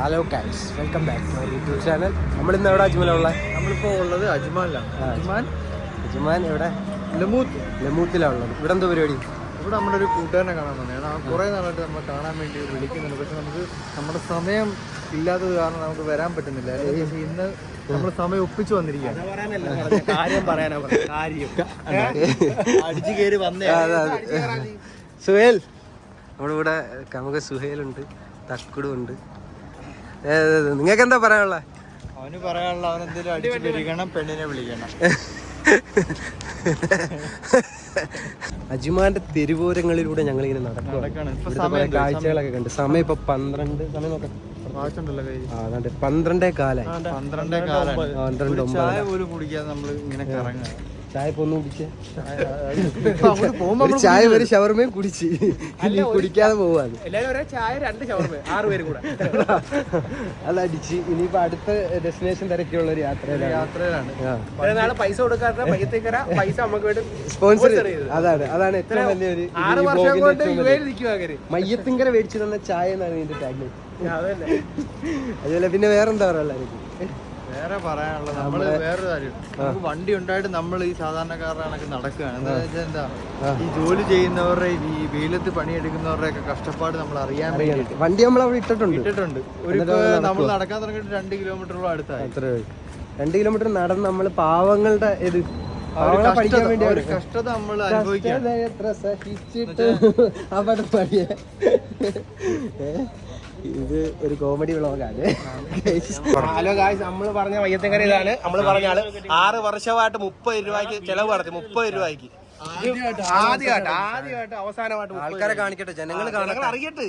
Hello guys welcome back to YouTube channel നമ്മൾ ഇന്ന് എവിടെ അജ്മലുള്ള നമ്മളിപ്പോൾ ഉള്ളത് അജ്മാനിലാണ് അജ്മാൻ അജ്മാൻ എവിടെ? ലമൂത്ത്. ലമൂത്തിലാണ് ഉള്ളത്. ഇവിടെ എന്തോ പരിപാടി? ഇവിടെ നമ്മുടെ ഒരു കൂട്ടുകാരനെ കാണാൻ വന്നതാണ്. ആ കുറേ നാളായിട്ട് നമ്മൾ കാണാൻ വേണ്ടി വിളിക്കുന്നുണ്ട്. പക്ഷെ നമുക്ക് നമ്മുടെ സമയം ഇല്ലാത്തത് കാരണം നമുക്ക് വരാൻ പറ്റുന്നില്ല. ഇന്ന് നമ്മൾ സമയം ഒപ്പിച്ചു വന്നിരിക്കുകയാണ്. കാര്യം പറയാനാ പറഞ്ഞത്. കാര്യം. അടിച്ചു കയറി വന്നേ. അതെ അതെ. സുഹേൽ. നമ്മുടെ ഇവിടെ നമുക്ക് സുഹേലുണ്ട് തക്കുടും ഉണ്ട്. നിങ്ങൾക്ക് എന്താ പറയാനുള്ള? അവന് പറയാനുള്ള അവൻ എന്തെങ്കിലും അടിച്ചു പിരിക്കണം പെണ്ണിനെ വിളിക്കണം. അജിമാന്റെ തെരുവോരങ്ങളിലൂടെ ഞങ്ങൾ ഇങ്ങനെ നടക്കുക നടക്കാണ് കാഴ്ചകളൊക്കെ കണ്ട്. സമയം ഇപ്പൊ പന്ത്രണ്ട് സമയം നോക്കാം. പന്ത്രണ്ടേ കാലായി. പന്ത്രണ്ടേ കാലാണ്. പന്ത്രണ്ട് ഒരു ഒമ്പത് ചായ ചായ ഒന്ന് കുടിച്ചേ ഒരു ചായ ഒരു ഷവർമയും കുടിച്ച്. കുടിക്കാതെ പോവാത് എല്ലാരും അടിച്ച് ചായ രണ്ട് ഷവർമ ആറ് പേരും കൂടെ. അതടിച്ച് ഇനിയിപ്പോ അടുത്ത ഡെസ്റ്റിനേഷൻ തിരക്കിയുള്ള ഒരു യാത്രയിലാണ്. പൈസ കൊടുക്കാത്ത പൈസ നമുക്ക് വേണ്ടി സ്പോൺസർ. അതാണ് അതാണ് ഏറ്റവും വലിയൊരു മയ്യത്തിങ്കര മേടിച്ചു തന്ന ചായ എന്നാണ് ഇതിന്റെ ടാഗ് അതല്ലേ അതുപോലെ പിന്നെ വേറെന്താ പറയാ എനിക്ക് വേറെ പറയാനുള്ളത് നമ്മൾ വേറൊരു കാര്യം. നമുക്ക് വണ്ടി ഉണ്ടായിട്ട് നമ്മൾ ഈ സാധാരണക്കാരുടെ കണക്ക് നടക്കുകയാണ് എന്താ വെച്ചാൽ എന്താ ഈ ജോലി ചെയ്യുന്നവരുടെ ഈ വെയിലത്ത് പണിയെടുക്കുന്നവരുടെ ഒക്കെ കഷ്ടപ്പാട് നമ്മൾ അറിയാൻ വേണ്ടിയിട്ട് വണ്ടി നമ്മൾ അവിടെ ഇട്ടിട്ടുണ്ട്. ഇട്ടിട്ടുണ്ട്. ഒരു നമ്മൾ നടക്കാൻ തുടങ്ങിയിട്ട് രണ്ട് കിലോമീറ്ററോളം അടുത്തായി. രണ്ട് കിലോമീറ്റർ നടന്ന് നമ്മൾ പാവങ്ങളുടെ ഇത് കഷ്ടത- നമ്മൾ അനുഭവിക്കാൻ എത്ര സഹിച്ചിട്ട് അവിടെ പാടിയ ഇത് ഒരു കോമഡി വ്ളോഗാണ് ഹലോ ഗായ്സ് നമ്മൾ പറഞ്ഞ വയ്യത്തങ്കര ഇതാണ്. നമ്മൾ പറഞ്ഞ ആൾ. ആറ് വർഷമായിട്ട് മുപ്പത് രൂപയ്ക്ക് ചെലവ് നടത്തി മുപ്പത് രൂപയ്ക്ക്. ആദ്യമായിട്ട് ആദ്യമായിട്ട് അവസാനമായിട്ട് ആൾക്കാരെ കാണിക്കട്ടെ ജനങ്ങൾ അറിയട്ടെ.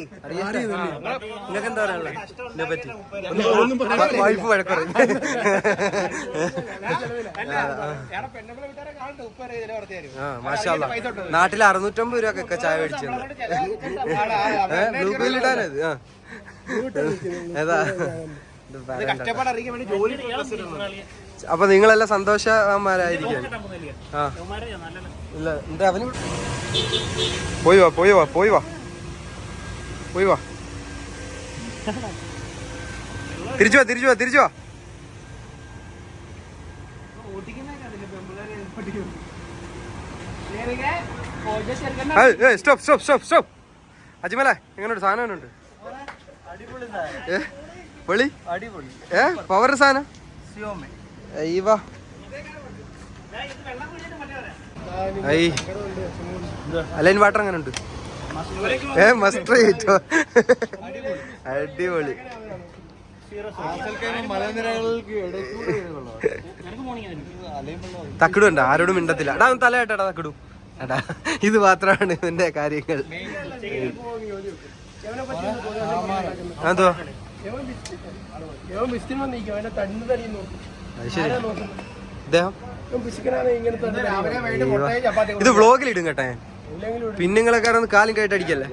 നിങ്ങൾക്ക് എന്താ പറയാനുള്ളത് ഇതിനെ പറ്റി. വൈഫ് രൂപ നാട്ടിൽ അറുന്നൂറ്റമ്പത് രൂപക്കൊക്കെ ചായ മേടിച്ചത് ബ്ലൂ ഇടാനത് ആ. ഏതാ? അപ്പൊ നിങ്ങളെല്ലാം സന്തോഷമാരായിരിക്കും ആ. ഇല്ല എന്താ അവന്? പോയി വാ പോയി വാ പോയി വാ. പോയി വാ. തിരിച്ചു വാ തിരിച്ചു വാ തിരിച്ചു വാ. Stop stop stop stop. അജിമല എങ്ങനെയുണ്ട് സാധനം ഉണ്ട് അടിപൊളി ഏ? പവർ സാധനം? സിയോമേ. അയ്യവാ അലൈൻ വാട്ടർ എങ്ങനെ ഉണ്ട് ഏ മസ്റ്റർ ചെയ്തോ അടിപൊളി തക്കിടുണ്ട് ആരോടും മിണ്ടത്തില്ല. കേട്ടാ തക്കിടു. എടാ ഇത് മാത്രമാണ് ഇവന്റെ കാര്യങ്ങൾ. അതോ ഇത് വ്ളോഗിൽ ഇടും കേട്ടെ ഞാൻ. പിന്നെ നിങ്ങളെ കാരണം കാലും കയറ്റടിക്കല്ലേ